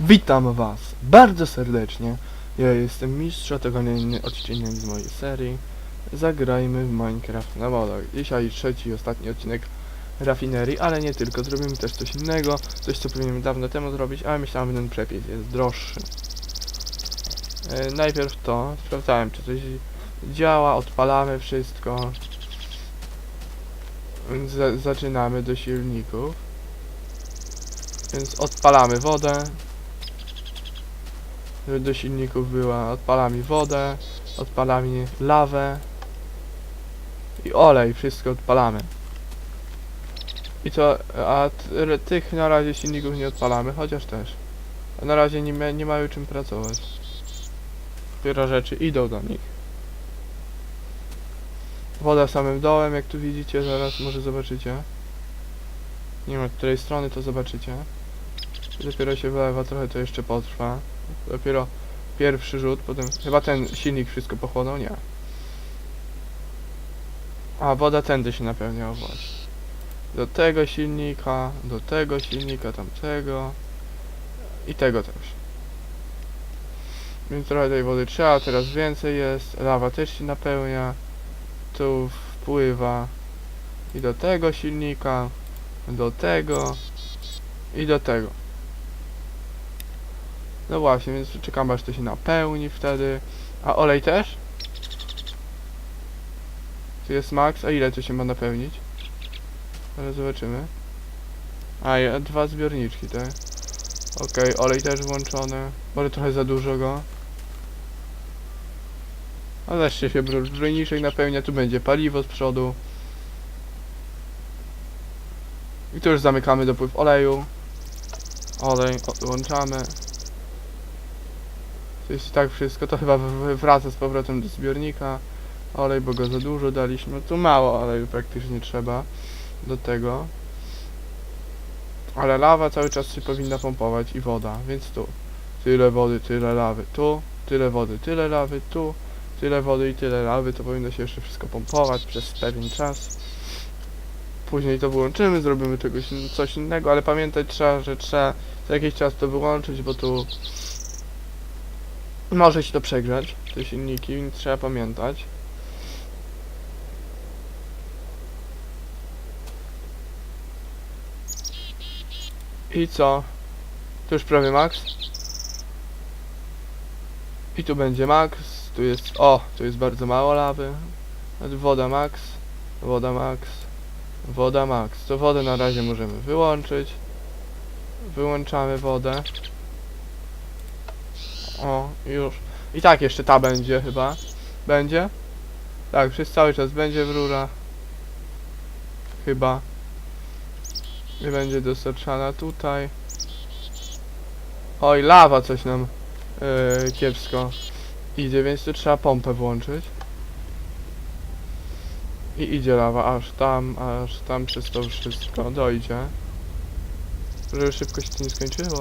Witam was bardzo serdecznie. Ja jestem mistrz, a to kolejny odcinek z mojej serii. Zagrajmy w Minecraft na modach. Dzisiaj trzeci ostatni odcinek rafinerii, ale nie tylko. Zrobimy też coś innego, coś co powinienem dawno temu zrobić, ale myślałem, że ten przepis jest droższy. E, najpierw to, sprawdzałem czy coś działa, odpalamy wszystko. Za zaczynamy do silników. Więc odpalamy wodę. Do silników była. Odpalamy wodę. Odpalamy lawę. I olej. Wszystko odpalamy. I co? A tych na razie silników nie odpalamy, chociaż też. Na razie nie, nie mają czym pracować. Dopiero rzeczy idą do nich. Woda samym dołem, jak tu widzicie, zaraz może zobaczycie. Nie wiem od której strony to zobaczycie. Dopiero się wylewa, trochę to jeszcze potrwa. Dopiero pierwszy rzut, potem chyba ten silnik wszystko pochłonął, nie. A woda tędy się napełnia, o właśnie. Do tego silnika, do tego silnika, tamtego i tego też. Więc trochę tej wody trzeba, teraz więcej jest, lawa też się napełnia, tu wpływa i do tego silnika, do tego i do tego. No właśnie, więc czekam aż to się napełni wtedy. A olej też? Tu jest max, a ile to się ma napełnić? Zaraz zobaczymy. A, ja- dwa zbiorniczki, tak? Okej, olej też włączony. Może trochę za dużo go. A też się zbiorniczek napełnia, tu będzie paliwo z przodu. I tu już zamykamy dopływ oleju. Olej odłączamy. To jest i tak wszystko, to chyba wraca z powrotem do zbiornika. Olej, bo go za dużo daliśmy. Tu mało oleju praktycznie trzeba do tego. Ale lawa cały czas się powinna pompować i woda, więc tu. Tyle wody, tyle lawy, tu. Tyle wody, tyle lawy, tu. Tyle wody i tyle lawy, to powinno się jeszcze wszystko pompować przez pewien czas. Później to wyłączymy, zrobimy czegoś, coś innego, ale pamiętać trzeba, że trzeba za jakiś czas to wyłączyć, bo tu może się to przegrzać, te silniki, więc trzeba pamiętać. I co? Tu już prawie max. I tu będzie max, tu jest, o, tu jest bardzo mało lawy. Woda max, woda max, woda max. To wodę na razie możemy wyłączyć. Wyłączamy wodę. O, już. I tak jeszcze ta będzie chyba. Będzie? Tak, przez cały czas będzie w. Chyba. I będzie dostarczana tutaj. Oj, lawa coś nam yy, kiepsko idzie, więc tu trzeba pompę włączyć. I idzie lawa aż tam, aż tam przez to wszystko dojdzie. Żeby szybko się to nie skończyło.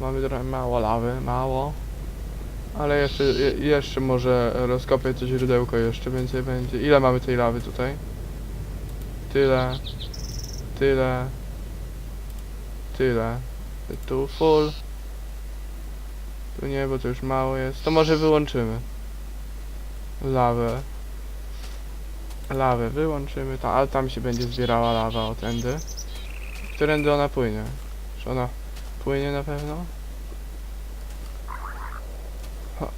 Mamy trochę mało lawy, mało. Ale jeszcze, je, jeszcze może rozkopię to źródełko jeszcze więcej będzie. Ile mamy tej lawy tutaj? Tyle. Tyle. Tyle. Tu full. Tu nie, bo to już mało jest. To może wyłączymy. Lawę. Lawę wyłączymy, ta, ale tam się będzie zbierała lawa o tędy. Którędy ona płynie? Czy ona płynie na pewno? Ho.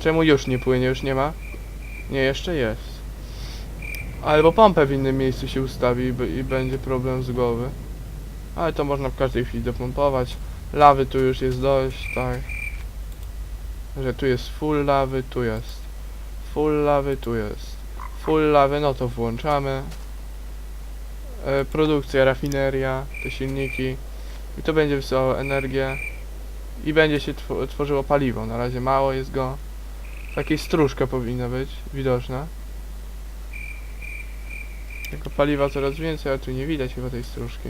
Czemu już nie płynie? Już nie ma? Nie, jeszcze jest. Albo pompę w innym miejscu się ustawi i, i będzie problem z głowy. Ale to można w każdej chwili dopompować. Lawy tu już jest dość, tak. Że tu jest full lawy, tu jest. Full lawy, tu jest. Full lawy, no to włączamy. E, produkcja, rafineria, te silniki. I to będzie wysyłało energię. I będzie się tw tworzyło paliwo. Na razie mało jest go. Takiej stróżka powinna być widoczna. Jako paliwa coraz więcej, ale tu nie widać chyba tej stróżki.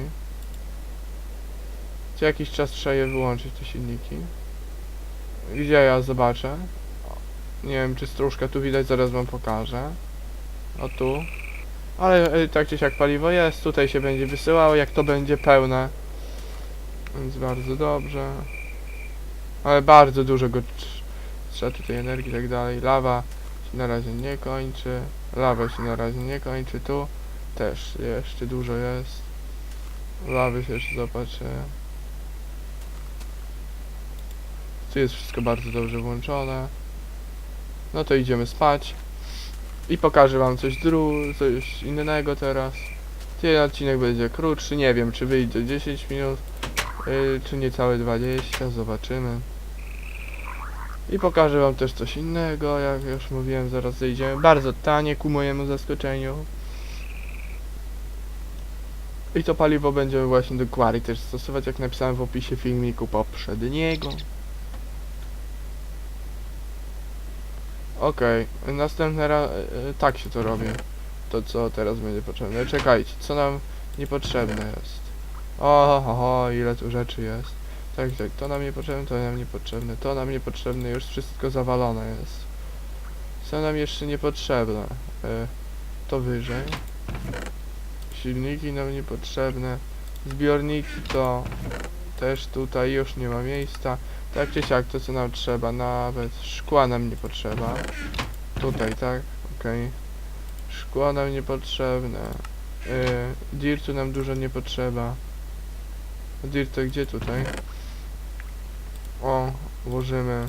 Co jakiś czas trzeba je wyłączyć, te silniki. Gdzie ja zobaczę? Nie wiem, czy stróżka tu widać, zaraz wam pokażę. O tu. Ale y, tak czy siak paliwo jest, tutaj się będzie wysyłało, jak to będzie pełne. Więc bardzo dobrze. Ale bardzo dużo go trz- trzeba tutaj energii i tak dalej. Lawa się na razie nie kończy. Lawa się na razie nie kończy. Tu też jeszcze dużo jest. Lawy się jeszcze zobaczy. Tu jest wszystko bardzo dobrze włączone. No to idziemy spać. I pokażę wam coś dru, coś innego teraz. Ten odcinek będzie krótszy, nie wiem czy wyjdzie 10 minut, yy, czy niecałe 20, zobaczymy. I pokażę wam też coś innego, jak już mówiłem, zaraz zejdziemy. Bardzo tanie ku mojemu zaskoczeniu. I to paliwo będziemy właśnie do Quarry też stosować, jak napisałem w opisie filmiku poprzedniego. Okej, następny raz, tak się to robi. To co teraz będzie potrzebne. Czekajcie, co nam niepotrzebne jest. O, ho, ho, ile tu rzeczy jest. Tak, tak, to nam niepotrzebne, to nam niepotrzebne, to nam niepotrzebne, już wszystko zawalone jest. Co nam jeszcze niepotrzebne? E, to wyżej. Silniki nam niepotrzebne. Zbiorniki to też tutaj już nie ma miejsca. Tak czy siak, to co nam trzeba, nawet szkła nam nie potrzeba. Tutaj, tak? Okej. Szkło nam niepotrzebne. Yy, dirtu nam dużo nie potrzeba. Dirt gdzie tutaj? O, włożymy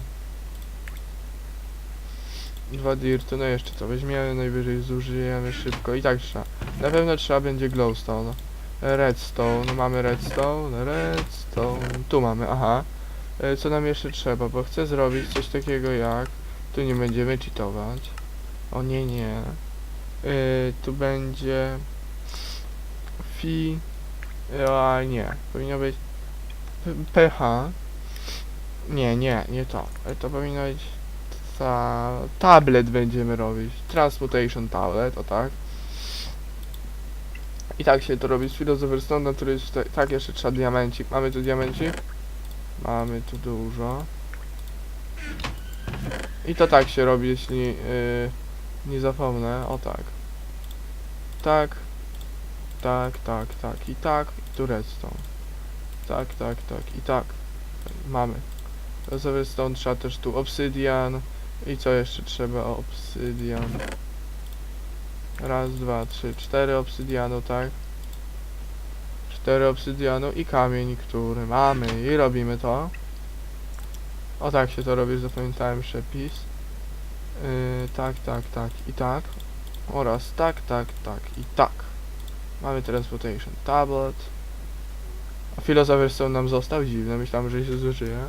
dwa dirty, no jeszcze to weźmiemy, najwyżej zużyjemy szybko i tak trzeba. Na pewno trzeba będzie glowstone. Redstone, mamy redstone, redstone, tu mamy, aha. E, Co nam jeszcze trzeba, bo chcę zrobić coś takiego jak, tu nie będziemy cheatować. O nie, nie. E, tu będzie fi, a nie, powinno być ph. Nie, nie, nie to. E, To powinno być ta tablet będziemy robić. Transmutation tablet, o tak. I tak się to robi z Philosopher Stone, który jest tak jeszcze trzeba diamencik. Mamy tu diamencik? Mamy tu dużo. I to tak się robi, jeśli yy, nie zapomnę. O tak. Tak. Tak, tak, tak. I tak. I tu redstone. Tak, tak, tak. I tak. Mamy. Philosopher Stone trzeba też tu obsydian. I co jeszcze trzeba? Obsydian. Raz, dwa, trzy, cztery obsydianu, tak? Cztery obsydianu i kamień, który mamy i robimy to. O tak się to robi, zapamiętałem przepis. Yy, tak, tak, tak i tak. Oraz tak, tak, tak i tak. Mamy transportation tablet. A Philosopher Stone nam został dziwny, myślałem, że się zużyje.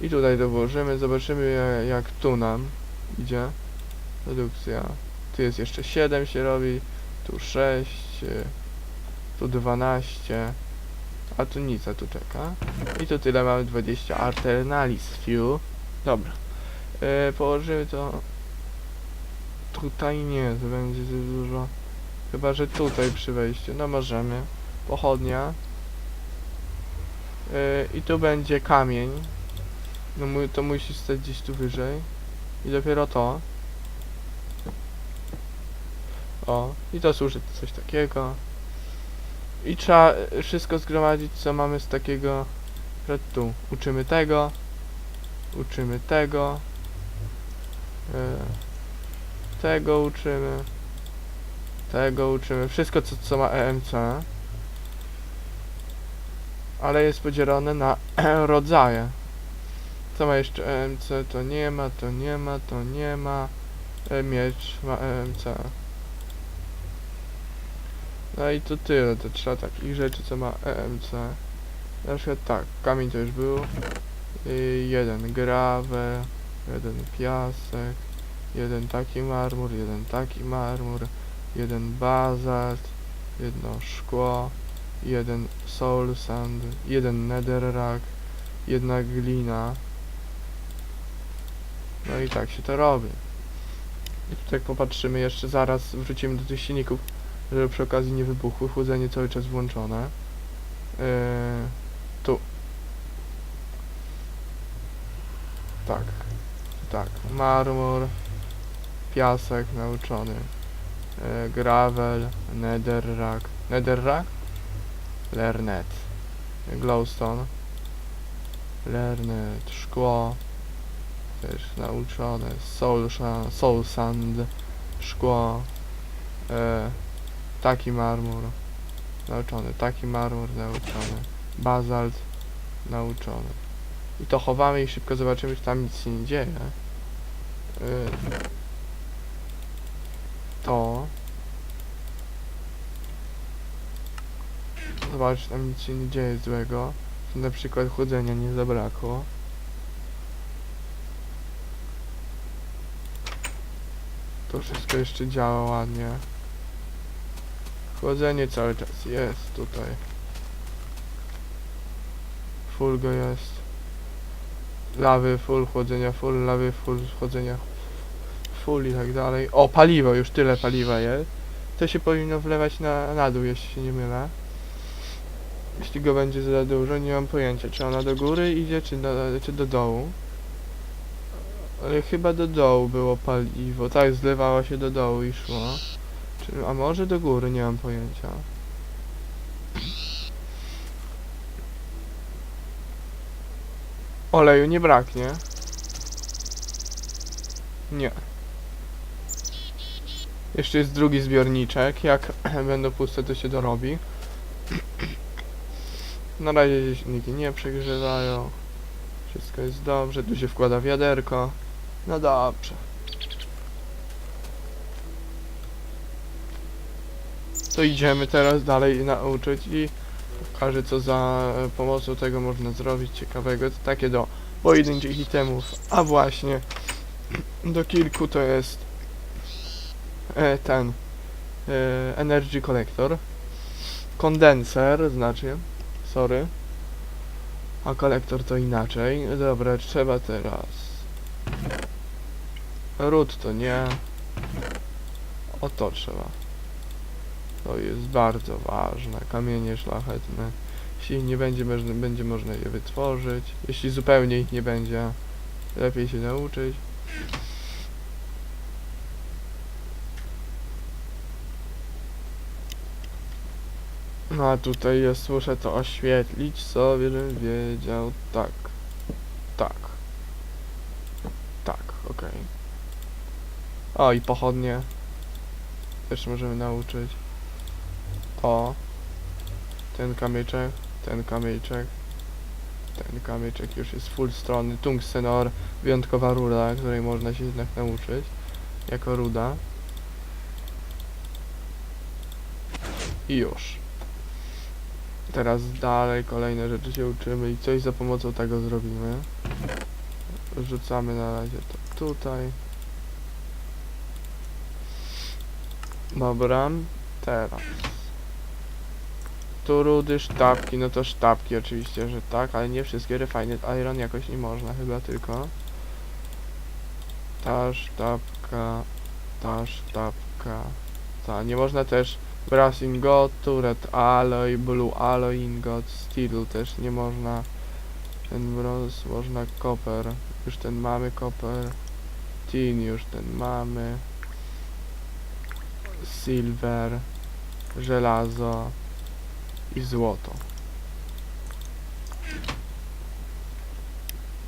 I tutaj to włożymy, zobaczymy jak, tu nam idzie. Redukcja. Tu jest jeszcze 7 się robi, tu 6, y, tu 12, a tu nic, a tu czeka. I tu tyle mamy 20 Arternalis Fuel. Dobra. E, położymy to tutaj nie, to będzie dużo. Chyba, że tutaj przy wejściu, no możemy. Pochodnia. E, I tu będzie kamień. No to musi stać gdzieś tu wyżej. I dopiero to. O, i to służy coś takiego. I trzeba e, wszystko zgromadzić, co mamy z takiego, tu. Uczymy tego, uczymy tego, e, tego uczymy, tego uczymy, wszystko co, co ma EMC, ale jest podzielone na rodzaje. Co ma jeszcze EMC, to nie ma, to nie ma, to nie ma, e, miecz ma EMC. No i to tyle, to trzeba takich rzeczy, co ma EMC. Na przykład tak, kamień to już był. Y, jeden gravel, jeden piasek, jeden taki marmur, jeden taki marmur, jeden bazalt, jedno szkło, jeden soul sand, jeden netherrack, jedna glina. No i tak się to robi. I tutaj popatrzymy jeszcze, zaraz wrócimy do tych silników żeby przy okazji nie wybuchły, chłodzenie cały czas włączone. Yy, tu. Tak. Tak. Marmur, piasek nauczony, yy, gravel, netherrack. Netherrack? Lernet. Glowstone. Lernet, szkło, też nauczone, soul, soul sand, szkło, e, taki marmur, nauczony, taki marmur nauczony, bazalt, nauczony. I to chowamy i szybko zobaczymy, czy tam nic się nie dzieje. E, to. Zobacz, tam nic się nie dzieje złego. Na przykład chłodzenia nie zabrakło. To wszystko jeszcze działa ładnie. Chłodzenie cały czas jest tutaj. Full go jest. Lawy full, chłodzenia full, lawy full, chłodzenia full i tak dalej. O, paliwo, już tyle paliwa jest. To się powinno wlewać na, na dół, jeśli się nie mylę. Jeśli go będzie za dużo, nie mam pojęcia, czy ona do góry idzie, czy do, czy do dołu. Ale chyba do dołu było paliwo. Tak, zlewało się do dołu i szło. Czy, a może do góry, nie mam pojęcia. Oleju nie braknie. Nie. Jeszcze jest drugi zbiorniczek. Jak będą puste, to się dorobi. Na razie silniki nie przegrzewają. Wszystko jest dobrze. Tu się wkłada wiaderko. No dobrze. To idziemy teraz dalej nauczyć i pokażę co za pomocą tego można zrobić ciekawego. To takie do pojedynczych itemów. A właśnie do kilku to jest e, ten e, Energy Collector. Kondenser znaczy. Sorry. A kolektor to inaczej. Dobra, trzeba teraz. Ród to nie. O to trzeba. To jest bardzo ważne. Kamienie szlachetne. Jeśli nie będzie, będzie można je wytworzyć. Jeśli zupełnie ich nie będzie, lepiej się nauczyć. No a tutaj jest, muszę to oświetlić sobie, żebym wiedział. Tak. Tak. Tak, okej. O, i pochodnie. Też możemy nauczyć. O. Ten kamyczek, ten kamyczek. Ten kamyczek już jest full strony. Tungstenor, wyjątkowa ruda, której można się jednak nauczyć. Jako ruda. I już. Teraz dalej kolejne rzeczy się uczymy i coś za pomocą tego zrobimy. Rzucamy na razie to tutaj. Dobra, teraz. Tu rudy, sztabki, no to sztabki oczywiście, że tak, ale nie wszystkie refined iron jakoś nie można chyba tylko. Ta sztabka, ta sztabka. Ta, nie można też brass ingotu, red alloy, blue alloy ingot, steel też nie można. Ten brąz, można copper, już ten mamy copper. Tin już ten mamy. Silver, żelazo i złoto.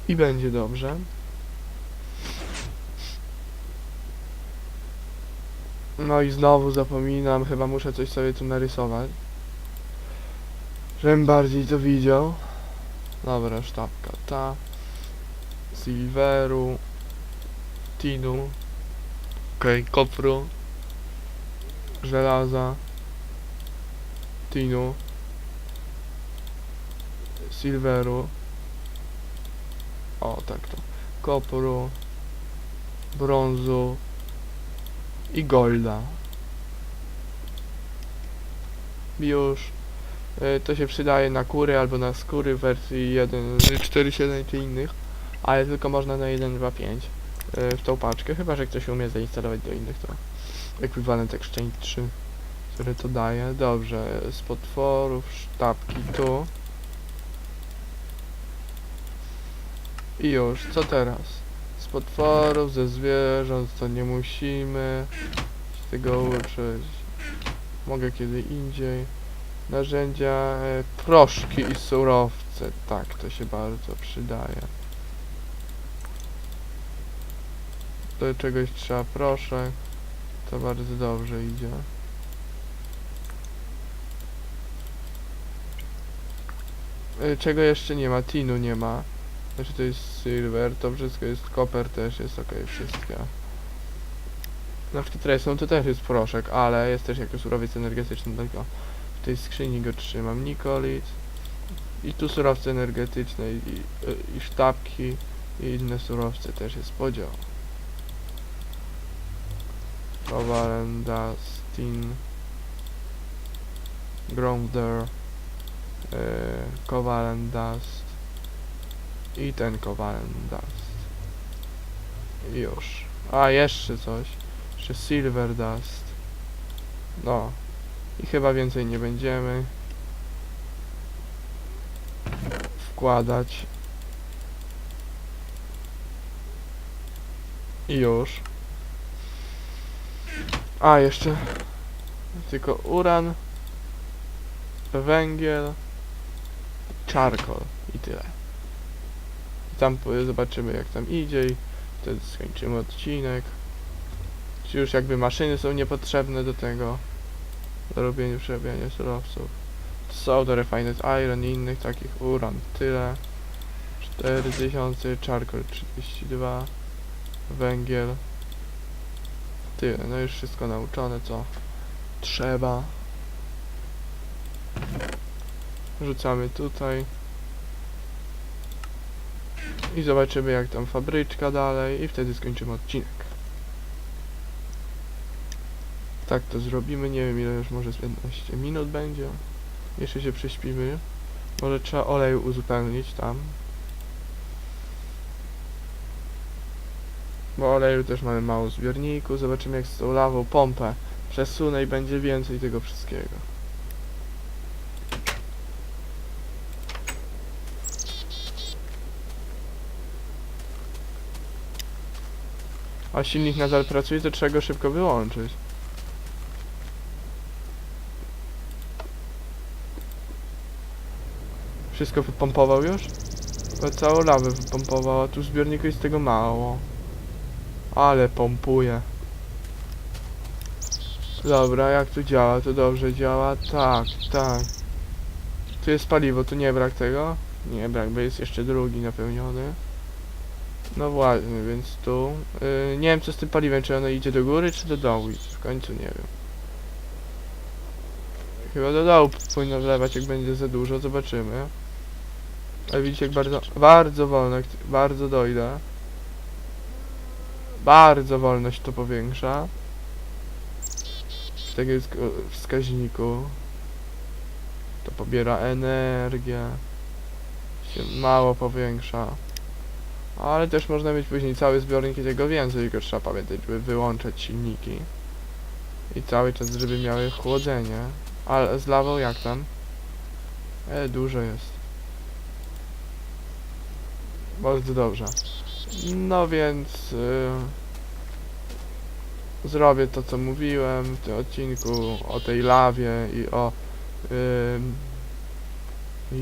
I będzie dobrze. No i znowu zapominam, chyba muszę coś sobie tu narysować. Żebym bardziej to widział. Dobra, sztabka ta. Silveru. Tinu. Okej, okay, kopru. Żelaza. Tinu. Silveru. O, tak to. Kopru. Brązu. I golda. Już. Y, To się przydaje na kury albo na skóry wersji 1.4.7 czy innych, ale tylko można na 1.2.5 y, w tą paczkę, chyba że ktoś umie zainstalować do innych to ekwiwalent Exchange 3, który to daje. Dobrze, z potworów, sztabki tu. I już, co teraz? Z potworów, ze zwierząt to nie musimy się tego uczyć. Mogę kiedy indziej. Narzędzia, e, proszki i surowce. Tak, to się bardzo przydaje. Do czegoś trzeba proszek. To bardzo dobrze idzie. Y, Czego jeszcze nie ma? Tinu nie ma. Znaczy to jest silver, to wszystko jest copper też jest ok, wszystkie. Na przykład resną to też jest proszek, ale jest też jako surowiec energetyczny, tylko w tej skrzyni go trzymam. Nikolit i tu surowce energetyczne i, i, i sztabki i inne surowce też jest podział. Cobalt, dust, tin, grounder, yy, dust i ten. I już. A, jeszcze coś. Jeszcze silver dust. No. I chyba więcej nie będziemy wkładać. I już. A, jeszcze tylko uran, węgiel, charcoal i tyle. Tam zobaczymy jak tam idzie i wtedy skończymy odcinek. Czy już jakby maszyny są niepotrzebne do tego, do robienia przerabiania surowców. Są do refined iron i innych takich uran, tyle. 4000, charcoal 32, węgiel. Tyle, no już wszystko nauczone, co trzeba. Rzucamy tutaj. I zobaczymy jak tam fabryczka dalej i wtedy skończymy odcinek. Tak to zrobimy, nie wiem ile już może z 15 minut będzie. Jeszcze się prześpimy. Może trzeba oleju uzupełnić tam. Bo oleju też mamy mało zbiorniku. Zobaczymy jak z tą lawą pompę przesunę i będzie więcej tego wszystkiego. A silnik nadal pracuje, to trzeba go szybko wyłączyć. Wszystko wypompował już? Bo całą lawę wypompował, a tu w zbiorniku jest tego mało. Ale pompuje. Dobra, jak tu działa? To dobrze działa? Tak, tak. Tu jest paliwo, tu nie brak tego? Nie brak, bo jest jeszcze drugi napełniony. No właśnie, więc tu... Yy, nie wiem co z tym paliwem, czy ono idzie do góry, czy do dołu. W końcu nie wiem. Chyba do dołu powinno wlewać, jak będzie za dużo, zobaczymy. Ale widzicie, jak bardzo, bardzo wolno, bardzo dojdę. Bardzo wolno się to powiększa. Tak w wskaźniku. To pobiera energię. Się mało powiększa. Ale też można mieć później cały zbiornik i tego więcej, tylko trzeba pamiętać, żeby wyłączać silniki. I cały czas, żeby miały chłodzenie. Ale z lawą jak tam? E, dużo jest. Bardzo dobrze. No więc... y, zrobię to, co mówiłem w tym odcinku o tej lawie i o y,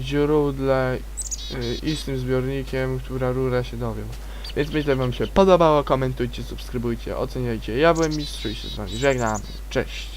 źródle i z tym zbiornikiem, która rura się dowiem. Więc myślę, wam się podobało, komentujcie, subskrybujcie, oceniajcie. Ja byłem mistrz i się z wami żegnam. Cześć!